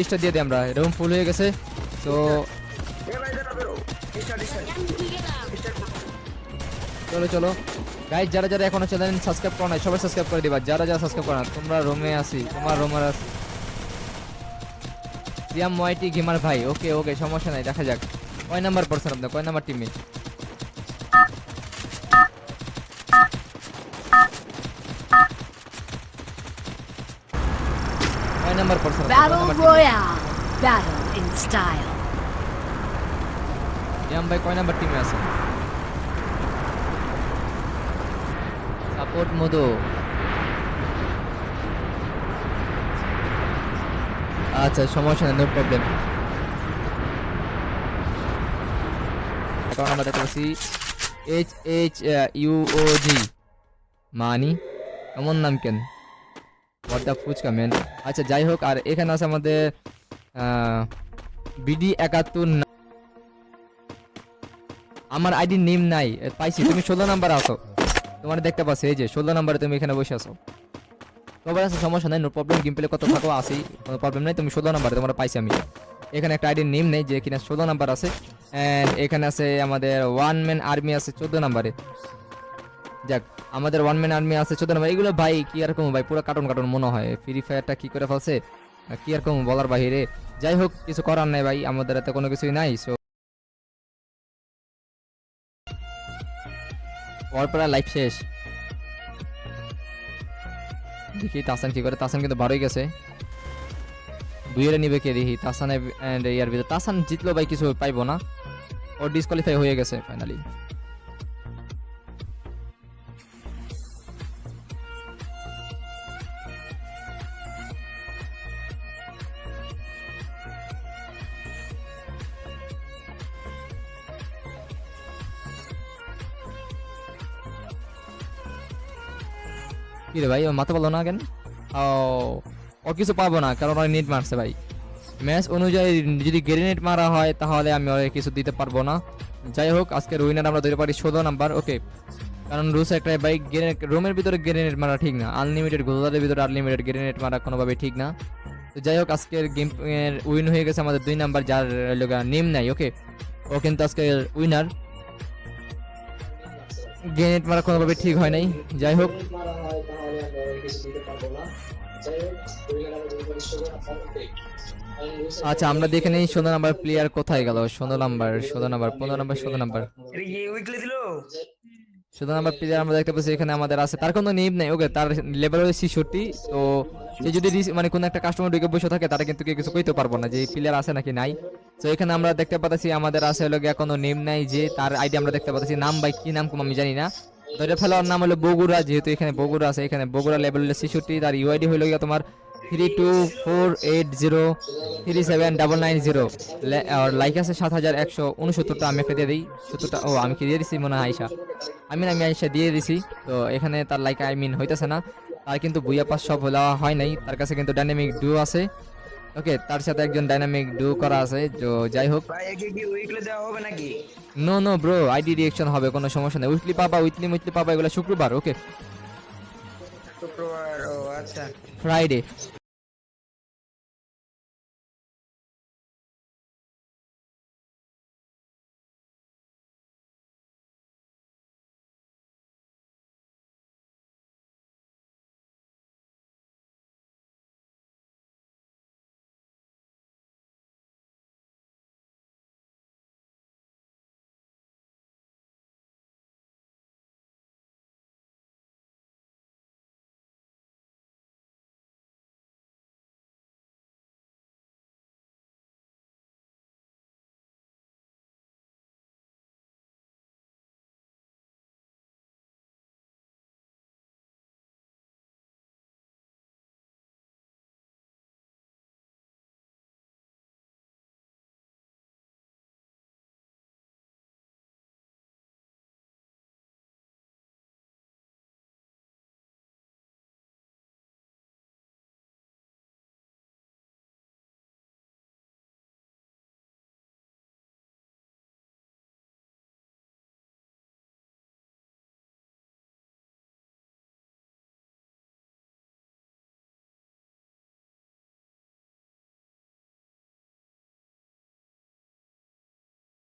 লিস্টটা দিয়ে দিই আমরা রুম ফুল হয়ে গেছে, তো চলো চলো। গাইজ যারা যারা এখনও চ্যানেল সাবস্ক্রাইব করো নাই, সবাই সাবস্ক্রাইব করে দিবা। যারা যারা সাবস্ক্রাইব করো না তোমরা রোমে আসি তোমার রোমার আসি সিয়াম ওয়াইটি গেমার ভাই, ওকে ওকে, সমস্যা নাই, দেখা যাক। কয় নাম্বার পার্সন আপনার? কয় নাম্বার টিমে number person Battle Royale. Battle in style. Siam ভাই কয় নাম্বার টিমে আছে. সাপোর্ট মধু আচ্ছা সমস্যা নেই নো প্রবলেম কারণ আমরা দেখতে পাচ্ছি। H H U O G মানি? এমন নাম কেন? হোয়াট দ্য ফুচকা মেন আচ্ছা যাই হোক আর এখানে আছে আমাদের বিডি একাত্তর আমার আইডি নেম নাই পাইছি। তুমি ষোলো নাম্বার আসো তোমার দেখতে পাচ্ছি, এই যে, ষোলো নাম্বারে তুমি এখানে বসে আছো। তোমার আছে সমস্যা নাই নো প্রবলেম গেম প্লে কত থাকো আসি কোনো প্রবলেম নাই। তুমি ষোলো নাম্বারে তোমার পাইছি আমি। এখানে একটা আইডির নেম নেই, যে কিনা ষোলো নাম্বার আছে। অ্যান্ড এখানে আছে আমাদের ওয়ান ম্যান আর্মি আছে, চোদ্দ নাম্বারে। যাক, আমাদের ওয়ান ম্যান আর্মি আছে চোদ্দ নাম্বার এগুলো ভাই, কি আর ভাই, পুরো কার্টুন কার্টুন মনে হয়। ফ্রি ফায়ারটা কি করে ফেলছে? কি আর বলার বাহিরে। যাই হোক, কিছু করার নাই ভাই, আমাদের এতে কোনো কিছুই নাই সো পরপরা লাইফ শেষ। দেখি, তাসান কি করে? তাসান কিন্তু বারোই গেছে। বুয়েরে নিবে কে দেখি? তাসান এন্ড ইয়ার ভিতরে তাসান জিতলো ভাই, কিছু পাইবো না। ও ডিসকোয়ালিফাই হয়ে গেছে ফাইনালি কি রে ভাই, ও মাথা বলো না কেন? ও কিছু পাবো না, কারণ ওরা নেট মারছে ভাই। ম্যাচ অনুযায়ী যদি গ্রেনেড মারা হয়, তাহলে আমি ওরা কিছু দিতে পারব না। যাই হোক, আজকের উইনার আমরা ধরে পারি ষোলো নাম্বার ওকে কারণ রুলস একটা বাইক রুমের ভিতরে গ্রেনেড মারা ঠিক না। আনলিমিটেড গোলারের ভিতরে আনলিমিটেড গ্রেনেড মারা কোনোভাবে ঠিক না। তো যাই হোক, আজকের গেম উইন হয়ে গেছে আমাদের দুই নাম্বার যার নেম নাই ওকে ও কিন্তু আজকের উইনার গ্রেনেড মারা কোনোভাবে ঠিক হয় নাই। যাই হোক আচ্ছা আমরা দেখে নেই ষোলো নাম্বার প্লেয়ার কোথায় গেল। ষোলো নাম্বার ষোলো নাম্বার পনেরো নাম্বার ষোলো নাম্বার। উইকলি দিলো? ষোলো নাম্বার প্লেয়ার আমরা দেখতে পাচ্ছি এখানে আমাদের আছে। তার কোনো নেম নেই। ওকে তার লেভেল হচ্ছে ছেষট্টি। তো সে যদি মানে কোনো একটা কাস্টমার ঢুকে বসে থাকে তারা কিন্তু কেউ কিছু কইতে পারব না যে প্লেয়ার আছে নাকি নাই। তো এখানে আমরা দেখতে পাচ্ছি আমাদের আছে হলো গিয়ে কোনো নেম নাই যে তার আইডি আমরা দেখতে পাচ্ছি। নাম ভাই কি নাম আমি জানি না। ধরে ফেলার নাম হলো বগুড়া, যেহেতু এখানে বগুড়া আছে, এখানে বগুড়া লেভেল ছেষট্টি, তার ইউআইডি হলো গিয়ে তোমার three two four eight zero three seven double nine zero আর লাইক আছে সাত হাজার একশো উনসত্তরটা, আমি একটা দিয়ে দিই, সত্তরটা, ও, আমি কি দিয়ে দিছি? মনে হয় আয়সা আমি আমি আয়সা দিয়ে দিছি। তো এখানে তার লাইক আই মিন হইতেছে না। তার কিন্তু বুইয়া পাস সব হলা হয় নাই। তার কাছে কিন্তু ডাইনামিক ডু আছে। ওকে তার সাথে একজন ডাইনামিক ডু করা আছে তো যাই হোক। ভাই একে কি উইকলি দেওয়া হবে নাকি? No no bro ID reaction হবে কোনো সমস্যা নেই। উইকলি পাবা উইকলি মুইকলি পাবা এগুলো শুক্রবার ওকে শুক্রবার ও আচ্ছা। ফ্রাইডে